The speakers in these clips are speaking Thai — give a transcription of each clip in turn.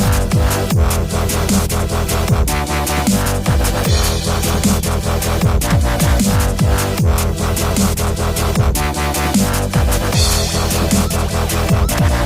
ฮั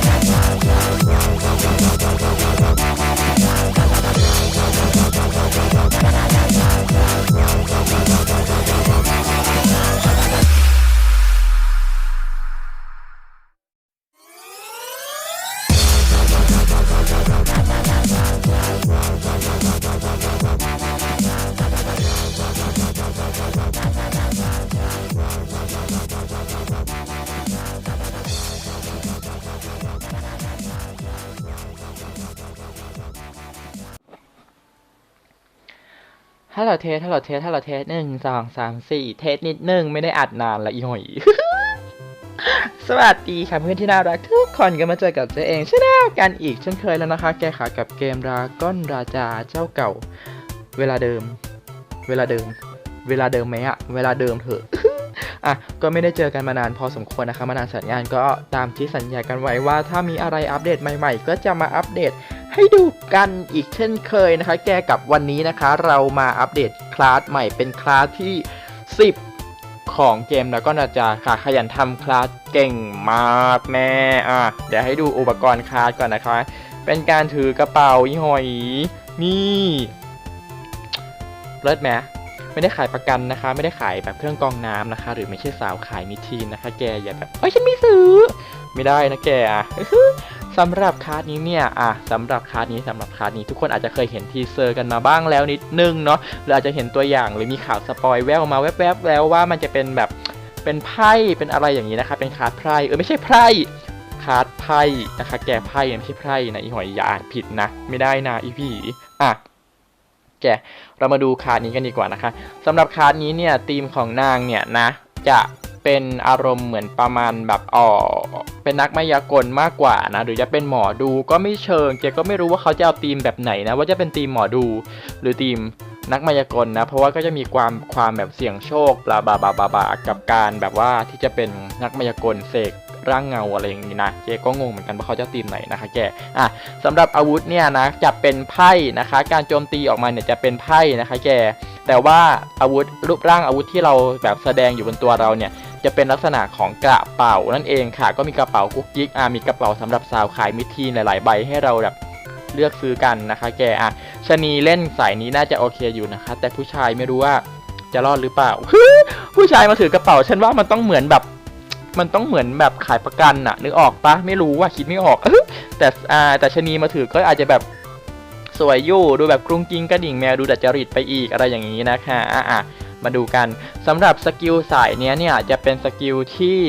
ลโหลเทสฮัลโหลเทสฮัลโหลเทสหนึ่งสองสามสี่เทสนิดหนึ่งไม่ได้อัดนานละอีหอย สวัสดีค่ะเพื่อนที่น่ารักทุกคนก็มาเจอกับเจ๊เองชาแนลกันอีกเช่นเคยแล้วนะคะ แกขากับเกมราก้อนราจาเจ้าเก่า เวลาเดิม เวลาเดิม เวลาเดิมไหมอะเวลาเดิมเถอะอะก็ไม่ได้เจอกันมานานพอสมควรนะคะมานานสัญญาณก็ตามที่สัญญากันไว้ว่าถ้ามีอะไรอัปเดตใหม่ ๆ ก็จะมาอัปเดต ให้ดูกันอีกเช่นเคยนะคะ แกกับวันนี้นะคะ เรามาอัปเดตคลาสใหม่เป็นคลาสที่ 10 ของเกมแล้วก็นาจาค่ะขยันทำคลาสเก่งมากแม่อะเดี๋ยวให้ดูอุปกรณ์คลาสก่อนนะคะ เป็นการถือกระเป๋าอีหอยนี่เลิศไหมไม่ได้ขายประกันนะคะ ไม่ได้ขายแบบเครื่องกรองน้ำนะคะ หรือไม่ใช่สาวขายมิทีนนะคะ แกอย่าแบบเอ้ยฉันไม่ซื้อ ไม่ได้นะแกอะ สำหรับคาร์ดนี้เนี่ยอะสำหรับคาร์ดนี้สำหรับคาร์ดนี้ทุกคนอาจจะเคยเห็นทีเซอร์กันมาบ้างแล้วนิดนึงเนาะหรืออาจจะเห็นตัวอย่างหรือมีข่าวสปอยแววมาแวบๆแล้วว่ามันจะเป็นแบบเป็นไพ่เป็นอะไรอย่างนี้นะคะเป็นคาร์ดไพ่เออไม่ใช่ไพ่คาร์ดไพ่นะคะ แกไพ่ไม่ใช่ไพ่นะอีหอยอย่าอ่านผิดนะ ไม่ได้นะอีผีอะแกเรามาดูคาร์ดนี้กันดีกว่านะคะสำหรับคาร์ดนี้เนี่ยธีมของนางเนี่ยนะ จะ เป็นอารมณ์เหมือนประมาณแบบอ๋อเป็นนักมายากลมากกว่านะ หรือจะเป็นหมอดูก็ไม่เชิงเจก็ไม่รู้ว่าเขาจะเอาธีมแบบไหนนะ ว่าจะเป็นธีมหมอดู หรือธีมนักมายากลนะ เพราะว่าก็จะมีความความแบบเสี่ยงโชคบลาบาบาบาบากับการแบบว่าที่จะเป็นนักมายากลเสกร่างเงาอะไรอย่างนี้นะเจก็งงเหมือนกันว่าเขาจะธีมไหนนะคะแกอะสำหรับอาวุธเนี่ยนะจะเป็นไพ่นะคะ การโจมตีออกมาเนี่ยจะเป็นไพ่นะคะแกแต่ว่าอาวุธรูปร่างอาวุธที่เราแบบแสดงอยู่บนตัวเราเนี่ย จะเป็นลักษณะของกระเป๋านั่นเองค่ะ ก็มีกระเป๋ากุ๊กกิ๊กอะมีกระเป๋าสำหรับสาวขายมิทีนหลายๆใบให้เราแบบเลือกซื้อกันนะคะ แกอะชะนีเล่นสายนี้น่าจะโอเคอยู่นะคะ แต่ผู้ชายไม่รู้ว่าจะรอดหรือเปล่าผู้ชายมาถือกระเป๋า ฉันว่ามันต้องเหมือนแบบ มันต้องเหมือนแบบขายประกันอะนึกออกปะไม่รู้ว่าคิดไม่ออกแต่อ่าแต่ชะนีมาถือก็อาจจะแบบสวยอยู่ดูแบบกรุงกิงกระดิ่งแมวดูดัดจริตไปอีกอะไรอย่างนี้นะคะอะอะ มาดูกันสำหรับสกิลสายเนี้ยเนี่ยจะเป็นสกิลที่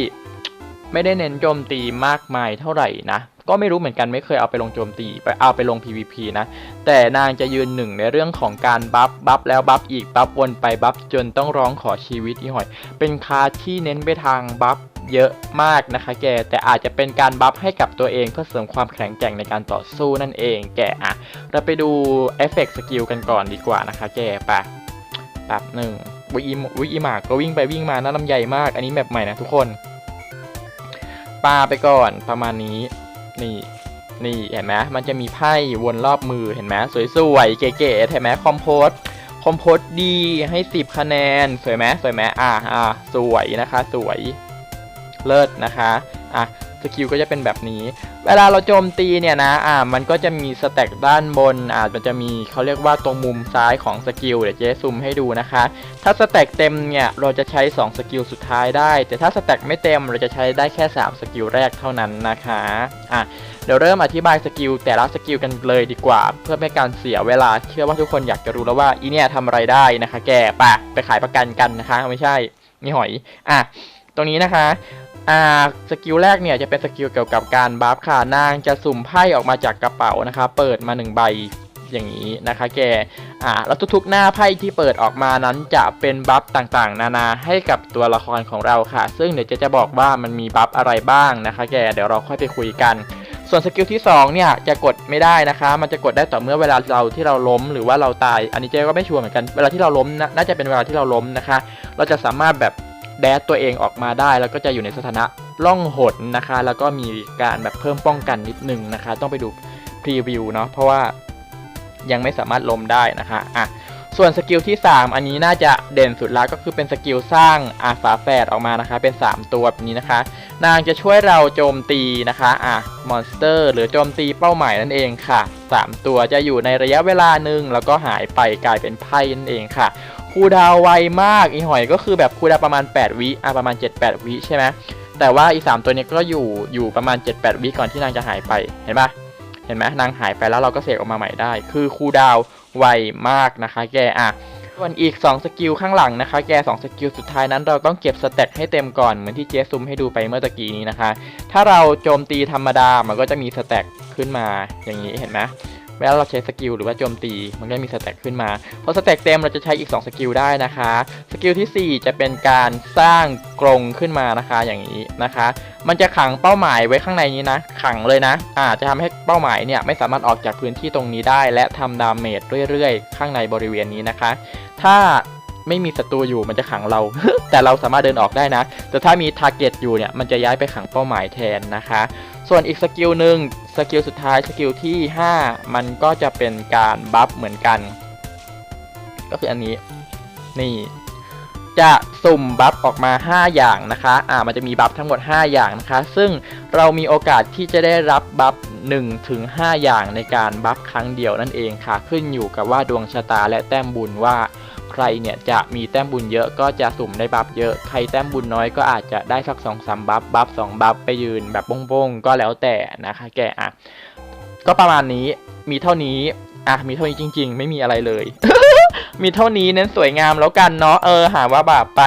ไม่ได้เน้นโจมตีมากมายเท่าไหร่นะก็ไม่รู้เหมือนกันไม่เคยเอาไปลงโจมตีไปเอาไปลง PVP นะ แต่นางจะยืนหนึ่งในเรื่องของการบัฟบัฟแล้วบัฟอีกบัฟวนไปบัฟจนต้องร้องขอชีวิตอีหอย เป็นคาที่เน้นไปทางบัฟเยอะมากนะคะแก แต่อาจจะเป็นการบัฟให้กับตัวเองเพื่อเสริมความแข็งแกร่งในการต่อสู้นั่นเองแกอะ เราไปดูเอฟเฟกต์สกิลกันก่อนดีกว่านะคะแกไปแป๊บหนึ่ง วิอีวิอีหมากก็วิ่งไปวิ่งมาน่าลำใหญ่มาก อันนี้แมปใหม่นะทุกคนปาไปก่อนประมาณนี้ นี่ นี่เห็นไหมมันจะมีไพ่วนรอบมือเห็นไหมสวยๆเก๋ๆเห็นไหมคอมโพสคอมโพสดีให้10คะแนน สวยไหมสวยไหมอ่าอ่าสวยนะคะ สวยเลิศนะคะอะสกิลก็จะเป็นแบบนี้ เวลาเราโจมตีเนี่ยนะ อ่า มันก็จะมีสแต็กด้านบน อ่า มันจะมีเขาเรียกว่าตรงมุมซ้ายของสกิล เดี๋ยวเจ๊ซูมให้ดูนะคะ ถ้าสแต็กเต็มเนี่ย เราจะใช้ 2 สกิลสุดท้ายได้ แต่ถ้าสแต็กไม่เต็ม เราจะใช้ได้แค่ 3 สกิลแรกเท่านั้นนะคะ อะ เดี๋ยวเริ่มอธิบายสกิลแต่ละสกิลกันเลยดีกว่า เพื่อไม่การเสียเวลา เชื่อว่าทุกคนอยากจะรู้แล้วว่าอีเนี่ยทำอะไรได้นะคะ แกปะไปขายประกันกันนะคะ ไม่ใช่นี่หอย อะ ตรงนี้นะคะอ่าสกิลแรกเนี่ยจะเป็นสกิลเกี่ยวกับการบัฟค่ะนางจะสุ่มไพ่ออกมาจากกระเป๋านะคะ เปิดมาหนึ่งใบอย่างนี้นะคะแกอ่าแล้วทุกๆหน้าไพ่ที่เปิดออกมานั้นจะเป็นบัฟต่างๆ นานาให้กับตัวละครของเราค่ะ ซึ่งเดี๋ยวเจะจะบอกว่ามันมีบัฟอะไรบ้างนะคะ แกเดี๋ยวเราค่อยไปคุยกัน ส่วนสกิลที่2เนี่ยจะกดไม่ได้นะคะ มันจะกดได้ต่อเมื่อเวลาเราที่เราล้มหรือว่าเราตาย อันนี้เจ๊ก็ไม่ชัวร์เหมือนกัน เวลาที่เราล้มนะน่าจะเป็นเวลาที่เราล้มนะคะ เราจะสามารถแบบ แดดตัวเองออกมาได้ แล้วก็จะอยู่ในสถานะล่องหนนะคะ แล้วก็มีการแบบเพิ่มป้องกันนิดนึงนะคะ ต้องไปดูพรีวิวเนาะเพราะว่ายังไม่สามารถล้มได้นะคะอะส่วนสกิลที่ 3 อันนี้น่าจะเด่นสุดละก็คือเป็นสกิลสร้างอาฝาแฝดออกมานะคะ เป็น 3 ตัวแบบนี้นะคะ นางจะช่วยเราโจมตีนะคะอะมอนสเตอร์ หรือโจมตีเป้าหมายนั่นเองค่ะ 3 ตัวจะอยู่ในระยะเวลาหนึ่งแล้วก็หายไปกลายเป็นไพ่นั่นเองค่ะ คูดาวไวมากอีหอยก็คือแบบคูดาวประมาณ 8 วิอะประมาณ 7-8 วิใช่ไหมแต่ว่าอีสามตัวนี้ก็อยู่อยู่ประมาณ 7-8 วิก่อนที่นางจะหายไปเห็นปะเห็นไหมนางหายไปแล้วเราก็เสกออกมาใหม่ได้ คือคูดาวไวมากนะคะ แกอะส่วนอีก 2 สกิลข้างหลังนะคะ แก 2 สกิลสุดท้ายนั้นเราต้องเก็บสเต็ตให้เต็มก่อน เหมือนที่เจซุมให้ดูไปเมื่อตะกี้นี้นะคะ ถ้าเราโจมตีธรรมดา มันก็จะมีสเต็ตขึ้นมาอย่างนี้เห็นไหม เวลาเราใช้สกิลหรือว่าโจมตี มันก็มีสเต็ตขึ้นมาพอสเต็ตเต็มเราจะใช้อีก 2 สกิลได้นะคะ สกิลทีสี่ 4 จะเป็นการสร้างกรงขึ้นมานะคะอย่างนี้นะคะ มันจะขังเป้าหมายไว้ข้างในนี้นะ ขังเลยนะอาจจะทำให้เป้าหมายเนี่ยไม่สามารถออกจากพื้นที่ตรงนี้ได้ และทำดาเมจเรื่อยๆ ข้างในบริเวณนี้นะคะ ถ้าไม่มีศัตรูอยู่มันจะขังเรา แต่เราสามารถเดินออกได้นะ แต่ถ้ามีทาร์เก็ตอยู่เนี่ยมันจะย้ายไปขังเป้าหมายแทนนะคะ ส่วนอีกสกิลหนึ่ง สกิลสุดท้ายสกิลที่ 5 มันก็จะเป็นการบัฟเหมือนกัน ก็คืออันนี้นี่จะสุ่มบัฟออกมา 5 อย่างนะคะ อ่า มันจะมีบัฟทั้งหมด 5 อย่างนะคะ ซึ่งเรามีโอกาสที่จะได้รับบัฟ1ถึง5อย่างในการบัฟครั้งเดียวนั่นเองค่ะ ขึ้นอยู่กับว่าดวงชะตาและแต้มบุญว่า ใครเนี่ยจะมีแต้มบุญเยอะก็จะสุ่มได้บัฟเยอะ ใครแต้มบุญน้อยก็อาจจะได้สัก2องสามบัฟบัฟ2บัฟไปยืนแบบโป้งๆก็แล้วแต่นะคะแกอะก็ประมาณนี้มีเท่านี้อะมีเท่านี้จริง ๆ ไม่มีอะไรเลย มีเท่านี้เน้นสวยงามแล้วกันเนาะเออหาว่าบาปไป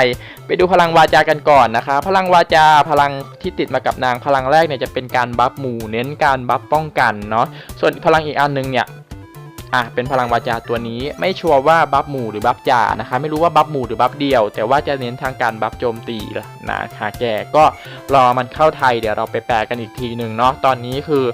ไปดูพลังวาจากันก่อนนะคะ พลังวาจาพลังที่ติดมากับนางพลังแรกเนี่ยจะเป็นการบัฟหมู่เน้นการบัฟป้องกันเนาะส่วนพลังอีกอันนึงเนี่ย อะเป็นพลังวาจาตัวนี้ไม่ชัวร์ว่าบัฟหมู่หรือบัฟจ่านะคะ ไม่รู้ว่าบัฟหมู่หรือบัฟเดียว แต่ว่าจะเน้นทางการบัฟโจมตีนะคะแกก็รอมันเข้าไทยเดี๋ยวเราไปแปลกันอีกทีหนึ่งเนาะตอนนี้คือ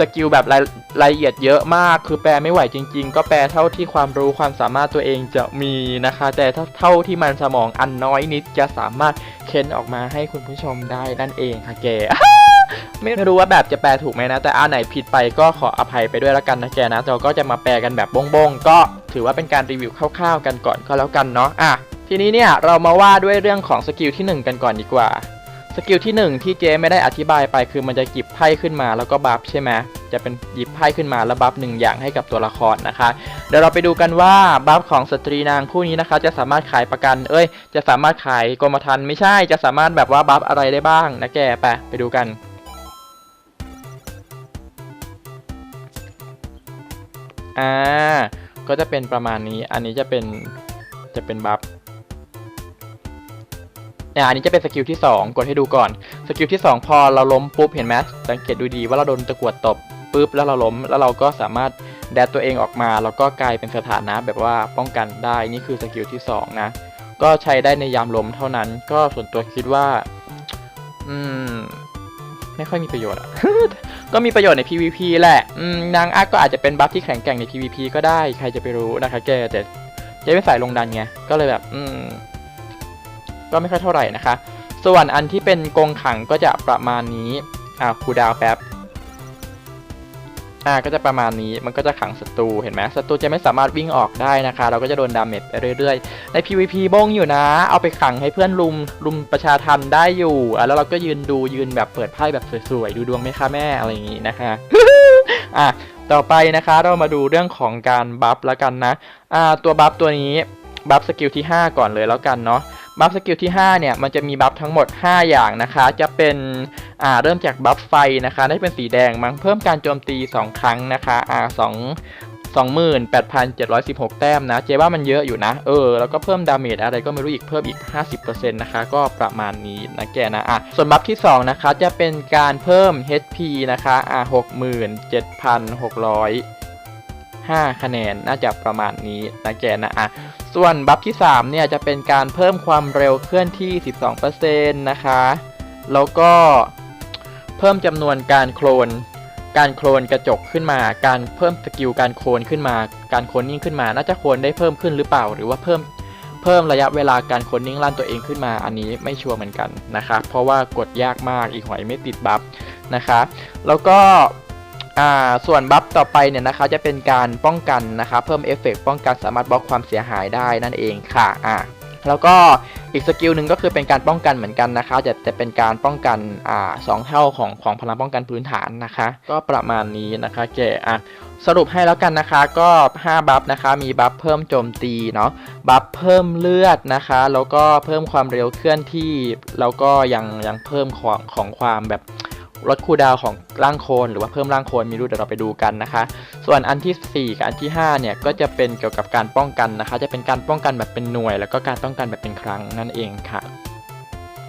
สกิลแบบรายละเอียดเยอะมาก คือแปลไม่ไหวจริง ๆ ก็แปลเท่าที่ความรู้ความสามารถตัวเองจะมีนะคะ แต่เท่าที่มันสมองอันน้อยนิดจะสามารถเค้นออกมาให้คุณผู้ชมได้นั่นเองค่ะแก ไม่รู้ว่าแบบจะแปลถูกไหมนะ แต่อันไหนผิดไปก็ขออภัยไปด้วยแล้วกันนะแกนะ เราก็จะมาแปลกันแบบบงๆ ก็ถือว่าเป็นการรีวิวคร่าวๆ กันก่อนก็แล้วกันเนาะอะทีนี้เนี่ยเรามาว่าด้วยเรื่องของสกิลที่หนึ่งกันก่อนดีกว่าสกิลที่ 1 ที่เจไม่ได้อธิบายไปคือมันจะหยิบไพ่ขึ้นมาแล้วก็บัฟใช่ไหมจะเป็นหยิบไพ่ขึ้นมาแล้วบัฟหนึ่งอย่างให้กับตัวละครนะคะ เดี๋ยวเราไปดูกันว่าบัฟของสตรีนางผู้นี้นะคะ จะสามารถขายประกัน เอ้ย จะสามารถขายกรมธรรม์ไม่ใช่จะสามารถแบบว่าบัฟอะไรได้บ้างนะแกไปไปดูกัน อ่าก็จะเป็นประมาณนี้ อันนี้จะเป็นจะเป็นบัฟเนี่ยอันนี้จะเป็นสกิลที่ 2 กดให้ดูก่อน สกิลที่ 2 พอเราล้มปุ๊บเห็นไหมสังเกตดูดีว่าเราโดนตะกวดตบปุ๊บแล้วเราล้ม แล้วเราก็สามารถแดดตัวเองออกมา แล้วก็กลายเป็นสถานะแบบว่าป้องกันได้นี่คือสกิลที่ 2 นะ ก็ใช้ได้ในยามล้มเท่านั้น ก็ส่วนตัวคิดว่า อืม ไม่ค่อยมีประโยชน์อะก็มีประโยชน์ใน PVP แหละนางอักก็อาจจะเป็นบัฟที่แข็งแกร่งใน PVP ก็ได้ใครจะไปรู้นะคะแกแต่จะไม่ใส่ลงดันไงก็เลยแบบ อืม ก็ไม่ค่อยเท่าไหร่นะคะ ส่วนอันที่เป็นกรงขังก็จะประมาณนี้อ่าคูดาวแป๊บ อ่าก็จะประมาณนี้มันก็จะขังศัตรูเห็นไหมศัตรูจะไม่สามารถวิ่งออกได้นะคะ เราก็จะโดนดาเมจไปเรื่อยๆ ใน PVP บงอยู่นะ เอาไปขังให้เพื่อนลุมลุมประชาทันได้อยู่อะแล้วเราก็ยืนดูยืนแบบเปิดไพ่แบบสวยๆ ดูดวงไหมคะแม่อะไรอย่างงี้นะคะอะต่อไปนะคะเรามาดูเรื่องของการบัฟแล้วกันนะอ่าตัวบัฟตัวนี้บัฟสกิลที่ 5 ก่อนเลยแล้วกันเนาะ บัฟสกิลที่ 5 เนี่ย มันจะมีบัฟทั้งหมด 5 อย่างนะคะ จะเป็น อ่า เริ่มจากบัฟไฟนะคะ ได้เป็นสีแดงมั้งเพิ่มการโจมตี 2 ครั้งนะคะ อ่า2 28,716 แต้มนะ เจว่ามันเยอะอยู่นะ เออ แล้วก็เพิ่มดาเมจอะไรก็ไม่รู้อีกเพิ่มอีก 50%นะคะ ก็ประมาณนี้นะแกนะ อะ ส่วนบัฟที่ 2 นะคะ จะเป็นการเพิ่ม HP นะคะ อ่า67,600 5 คะแนนน่าจะประมาณนี้นะแกนะอะส่วนบัฟที่ 3 เนี่ยจะเป็นการเพิ่มความเร็วเคลื่อนที่ 12%นะคะ แล้วก็เพิ่มจำนวนการโคลน การโคลนกระจกขึ้นมา การเพิ่มสกิลการโคลนขึ้นมา การโคลนนิ่งขึ้นมา น่าจะโคลนได้เพิ่มขึ้นหรือเปล่า หรือว่าเพิ่มเพิ่มระยะเวลาการโคลนนิ่งลั่นตัวเองขึ้นมา อันนี้ไม่ชัวร์เหมือนกันนะคะ เพราะว่ากดยากมากอีกหอยไม่ติดบัฟนะคะ แล้วก็ อ่าส่วนบัฟต่อไปเนี่ยนะคะจะเป็นการป้องกันนะคะเพิ่มเอฟเฟกต์ป้องกันสามารถบล็อกความเสียหายได้นั่นเองค่ะอ่าแล้วก็อีกสกิลหนึ่งก็คือเป็นการป้องกันเหมือนกันนะคะจะจะเป็นการป้องกันอ่าสองเท่าของของพลังป้องกันพื้นฐานนะคะ ก็ประมาณนี้นะคะแกอะสรุปให้แล้วกันนะคะก็ 5 บัฟนะคะ มีบัฟเพิ่มโจมตีเนาะบัฟเพิ่มเลือดนะคะ แล้วก็เพิ่มความเร็วเคลื่อนที่ แล้วก็ยังยังเพิ่มของของความแบบ ลดคูลดาวของร่างโคลนหรือว่าเพิ่มร่างโคลนมีรู้เดี๋ยวเราไปดูกันนะคะ ส่วนอันทีสี่ 4 กับอันที่5เนี่ยก็จะเป็นเกี่ยวกับการป้องกันนะคะ จะเป็นการป้องกันแบบเป็นหน่วย แล้วก็การป้องกันแบบเป็นครั้งนั่นเองค่ะ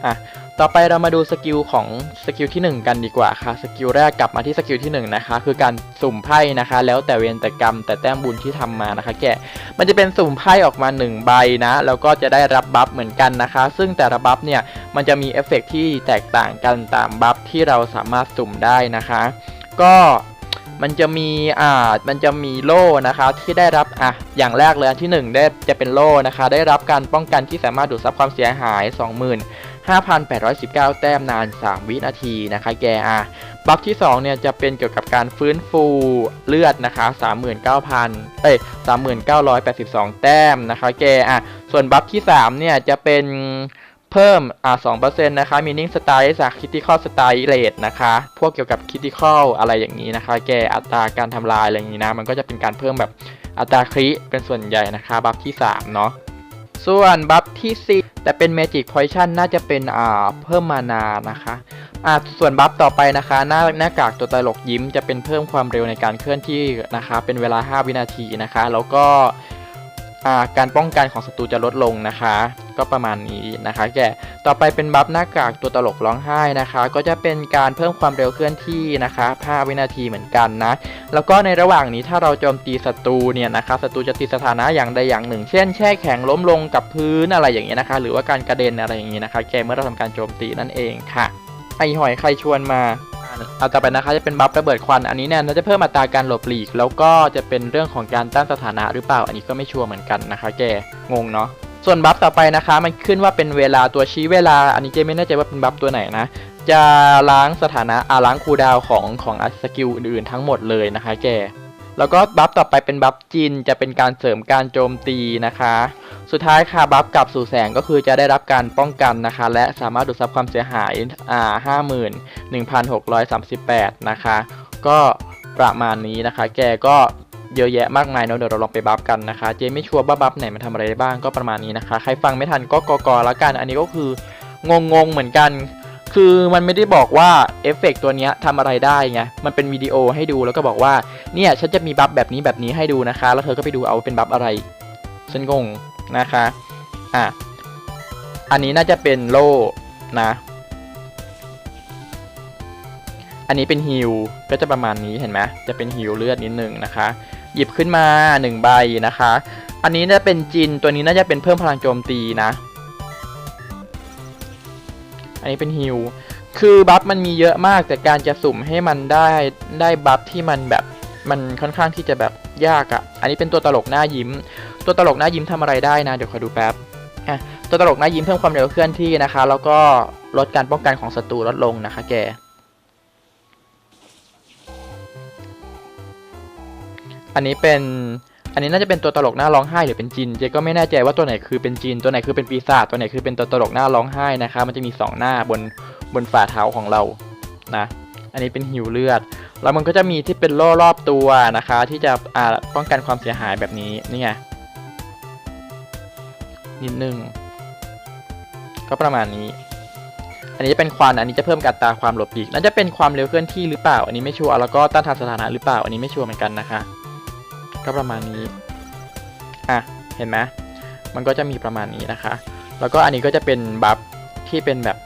อะต่อไปเรามาดูสกิลของสกิลที่ 1 กันดีกว่าค่ะสกิลแรกกลับมาที่สกิลที่ 1 นะคะ คือการสุ่มไพ่นะคะ แล้วแต่เวรแต่กรรม แต่แต้มบุญที่ทำมานะคะ แกมันจะเป็นสุ่มไพ่ออกมา 1 ใบนะ แล้วก็จะได้รับบัฟเหมือนกันนะคะ ซึ่งแต่ละบัฟเนี่ยมันจะมีเอฟเฟกต์ที่แตกต่างกันตามบัฟที่เราสามารถสุ่มได้นะคะ ก็มันจะมีอ่ามันจะมีโล่นะคะที่ได้รับอะอย่างแรกเลยอันที่ 1 ได้จะเป็นโล่นะคะ ได้รับการป้องกันที่สามารถดูดซับความเสียหาย 5,819 แต้มนาน 3 วินาทีนะคะแกอะบัฟที่2เนี่ยจะเป็นเกี่ยวกับการฟื้นฟูเลือดนะคะ 39,000 เอ้ย 39,82แต้มนะคะแกอะส่วนบัฟที่3เนี่ยจะเป็นเพิ่มอ่า2%นะคะ meaning style จาก critical style rate นะคะ พวกเกี่ยวกับ critical อะไรอย่างนี้นะคะ แกอัตราการทำลายอะไรอย่างนี้นะ มันก็จะเป็นการเพิ่มแบบอัตราคริเป็นส่วนใหญ่นะคะ บัฟที่3เนาะ ส่วนบัฟที่ 4 แต่เป็นเมจิกพอยชั่นน่าจะเป็นอ่าเพิ่มมานานะคะอ่าส่วนบัฟต่อไปนะคะหน้าหน้ากากตัวตลกยิ้มจะเป็นเพิ่มความเร็วในการเคลื่อนที่นะคะ เป็นเวลา 5 วินาทีนะคะ แล้วก็ การป้องกันของศัตรูจะลดลงนะคะ ก็ประมาณนี้นะคะ แกต่อไปเป็นบัฟหน้ากากตัวตลกร้องไห้นะคะ ก็จะเป็นการเพิ่มความเร็วเคลื่อนที่นะคะ5วินาทีเหมือนกันนะ แล้วก็ในระหว่างนี้ถ้าเราโจมตีศัตรูเนี่ยนะคะศัตรูจะติดสถานะอย่างใดอย่างหนึ่ง เช่นแช่แข็งล้มลงกับพื้นอะไรอย่างเงี้ยนะคะ หรือว่าการกระเด็นอะไรอย่างเงี้ยนะคะ แกเมื่อเราทำการโจมตีนั่นเองค่ะ ไอหอยใครชวนมา เอาต่อไปนะคะจะเป็นบัฟระเบิดควันอันนี้เนี่ยน่าจะเพิ่มอัตราการหลบหลีก แล้วก็จะเป็นเรื่องของการต้านสถานะหรือเปล่าอันนี้ก็ไม่ชัวร์เหมือนกันนะคะแกงงเนาะส่วนบัฟต่อไปนะคะมันขึ้นว่าเป็นเวลาตัวชี้เวลา อันนี้เจไม่แน่ใจว่าเป็นบัฟตัวไหนนะ จะล้างสถานะอาล้างคูดาวของของสกิลอื่นๆทั้งหมดเลยนะคะแก แล้วก็บัฟต่อไปเป็นบัฟจินจะเป็นการเสริมการโจมตีนะคะ สุดท้ายค่ะบัฟกลับสู่แสงก็คือจะได้รับการป้องกันนะคะ และสามารถดูดซับความเสียหายอ่าห้าหมื่นหนึ่งพันหกร้อยสามสิบแปดนะคะ ก็ประมาณนี้นะคะ แกก็เยอะแยะมากมายเนอะเดี๋ยวเราลองไปบัฟกันนะคะ เจไม่ชัวร์ว่าบัฟไหนมันทำอะไรได้บ้างก็ประมาณนี้นะคะ ใครฟังไม่ทันก็กอกอแล้วกัน อันนี้ก็คืองงๆเหมือนกัน คือมันไม่ได้บอกว่าเอฟเฟกต์ตัวเนี้ยทำอะไรได้ไง มันเป็นวิดีโอให้ดูแล้วก็บอกว่า เนี่ยฉันจะมีบัฟแบบนี้แบบนี้ให้ดูนะคะ แล้วเธอก็ไปดูเอาเป็นบัฟอะไร ฉันงงนะคะ อะ อันนี้น่าจะเป็นโล่นะ อันนี้เป็นฮิลก็จะประมาณนี้เห็นไหมจะเป็นฮิลเลือดนิดหนึ่งนะคะ หยิบขึ้นมา1ใบนะคะ อันนี้น่าจะเป็นจินตัวนี้น่าจะเป็นเพิ่มพลังโจมตีนะ อันนี้เป็นฮิลคือบัฟมันมีเยอะมากแต่การจะสุ่มให้มันได้ได้บัฟที่มันแบบมันค่อนข้างที่จะแบบยากอะ่ะ อันนี้เป็นตัวตลกหน้ายิ้ม ตัวตลกหน้ายิ้มทำอะไรได้นะ เดี๋ยวขอดูแป๊บอะตัวตลกหน้ายิ้มเพิ่มความเร็วเคลื่อนที่นะคะ แล้วก็ลดการป้องกันของศัตรูลดลงนะคะ แก อันนี้เป็น อันนี้น่าจะเป็นตัวตลกหน้าร้องไห้หรือเป็นจิน เจก็ไม่แน่ใจว่าตัวไหนคือเป็นจิน ตัวไหนคือเป็นปีศาจ ตัวไหนคือเป็นตัวตลกหน้าร้องไห้นะคะ มันจะมีสองหน้าบนบนฝ่าเท้าของเรา นะ อันนี้เป็นหิวเลือด แล้วมันก็จะมีที่เป็นโล่รอบตัวนะคะ ที่จะอ่าป้องกันความเสียหายแบบนี้ นี่ไง นิดนึง ก็ประมาณนี้ อันนี้จะเป็นควัน อันนี้จะเพิ่มอัตาความหลบหลีกนั่นจะเป็นความเร็วเคลื่อนที่หรือเปล่า อันนี้ไม่ชัวร์ แล้วก็ต้านทานสถานะหรือเปล่า อันนี้ไม่ชัวร์เหมือนกันนะคะ ก็ประมาณนี้ อะ เห็นไหมมันก็จะมีประมาณนี้นะคะ แล้วก็อันนี้ก็จะเป็นบัฟที่เป็นแบบ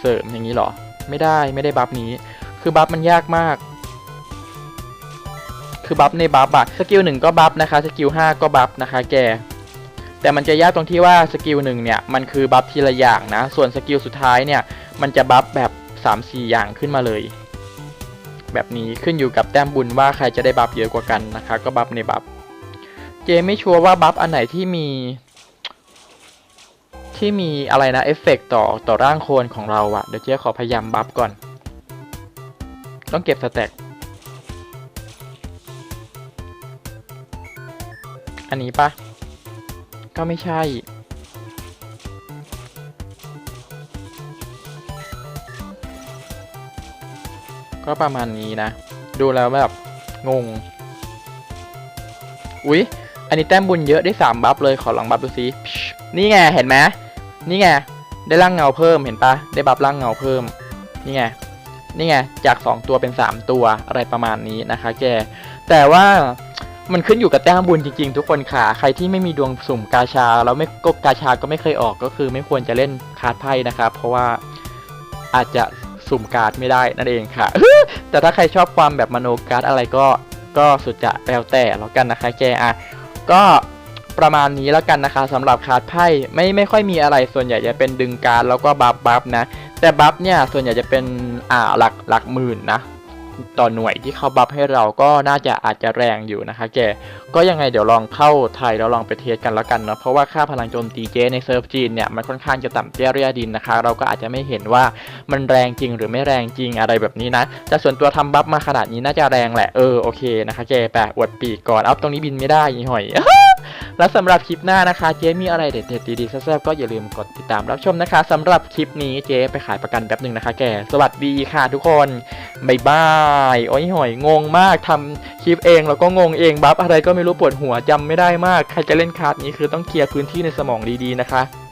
เสริมอย่างนี้เหรอ ไม่ได้ไม่ได้บัฟนี้ คือบัฟมันยากมาก คือบัฟในบัฟอะสกิลหนึ่งก็บัฟนะคะสกิลห้าก็บัฟนะคะ แก แต่มันจะยากตรงที่ว่าสกิลหนึ่งเนี่ยมันคือบัฟทีละอย่างนะ ส่วนสกิลสุดท้ายเนี่ย มันจะบัฟแบบ3-4 อย่างขึ้นมาเลย แบบนี้ขึ้นอยู่กับแต้มบุญว่าใครจะได้บัฟเยอะกว่ากันนะคะก็บัฟในบัฟเจไม่ชัวร์ว่าบัฟอันไหนที่มี ที่มีอะไรนะเอฟเฟกต่อต่อร่างโคลนของเราอะเดี๋ยวเจ๊ขอพยายามบัฟก่อน ต้องเก็บสแต็กอันนี้ปะก็ไม่ใช่ ก็ประมาณนี้นะ ดูแล้วแบบงง อุ๊ย อันนี้แต้มบุญเยอะได้สามบัฟเลยขอลองบัฟดูสินี่ไงเห็นไหมนี่ไงได้ร่างเงาเพิ่มเห็นปะได้บัฟร่างเงาเพิ่ม นี่ไงนี่ไงจาก 2 ตัวเป็น 3 ตัวอะไรประมาณนี้นะคะ แก แต่ว่ามันขึ้นอยู่กับแต้มบุญจริงๆ ทุกคนค่ะ ใครที่ไม่มีดวงสุ่มกาชา แล้วไม่ก็กาชาก็ไม่เคยออกก็คือไม่ควรจะเล่นคาร์ดไพ่นะครับ เพราะว่าอาจจะ สุ่มการ์ดไม่ได้นั่นเองค่ะ แต่ถ้าใครชอบความแบบมโนการ์ดอะไรก็ก็สุดจะแล้วแต่แล้วกันนะคะแกอะก็ประมาณนี้แล้วกันนะคะสำหรับการ์ดไพ่ไม่ไม่ค่อยมีอะไรส่วนใหญ่จะเป็นดึงการ์ดแล้วก็บัฟบัฟนะ แต่บัฟเนี่ยส่วนใหญ่จะเป็นอ่าหลักหลักหมื่นนะ ต่อหน่วยที่เขาบัฟให้เราก็น่าจะอาจจะแรงอยู่นะคะแกก็ยังไงเดี๋ยวลองเข้าไทยแล้วลองไปเทสกันแล้วกันเนาะเพราะว่าค่าพลังโจมตีเจในเซิร์ฟจีนเนี่ยมันค่อนข้างจะต่ำเตี้ยเรียดินนะคะ เราก็อาจจะไม่เห็นว่ามันแรงจริงหรือไม่แรงจริงอะไรแบบนี้นะแต่ส่วนตัวทำบัฟมาขนาดนี้น่าจะแรงแหละเออโอเคนะคะแกแปะอวดปีกก่อนเอาตรงนี้บินไม่ได้อีหอย และสำหรับคลิปหน้านะคะ เจ๊มีอะไรเด็ดๆดีๆแซ่บๆก็อย่าลืมกดติดตามรับชมนะคะสำหรับคลิปนี้เจ๊ไปขายประกันแป๊บหนึ่งนะคะ แก สวัสดีค่ะทุกคนบายบายโอ้ยหอยงงมากทำคลิปเองแล้วก็งงเองบัฟอะไรก็ไม่รู้ปวดหัวจำไม่ได้มาก ใครจะเล่นคาร์ดนี้คือต้องเคลียร์พื้นที่ในสมองดีๆนะคะ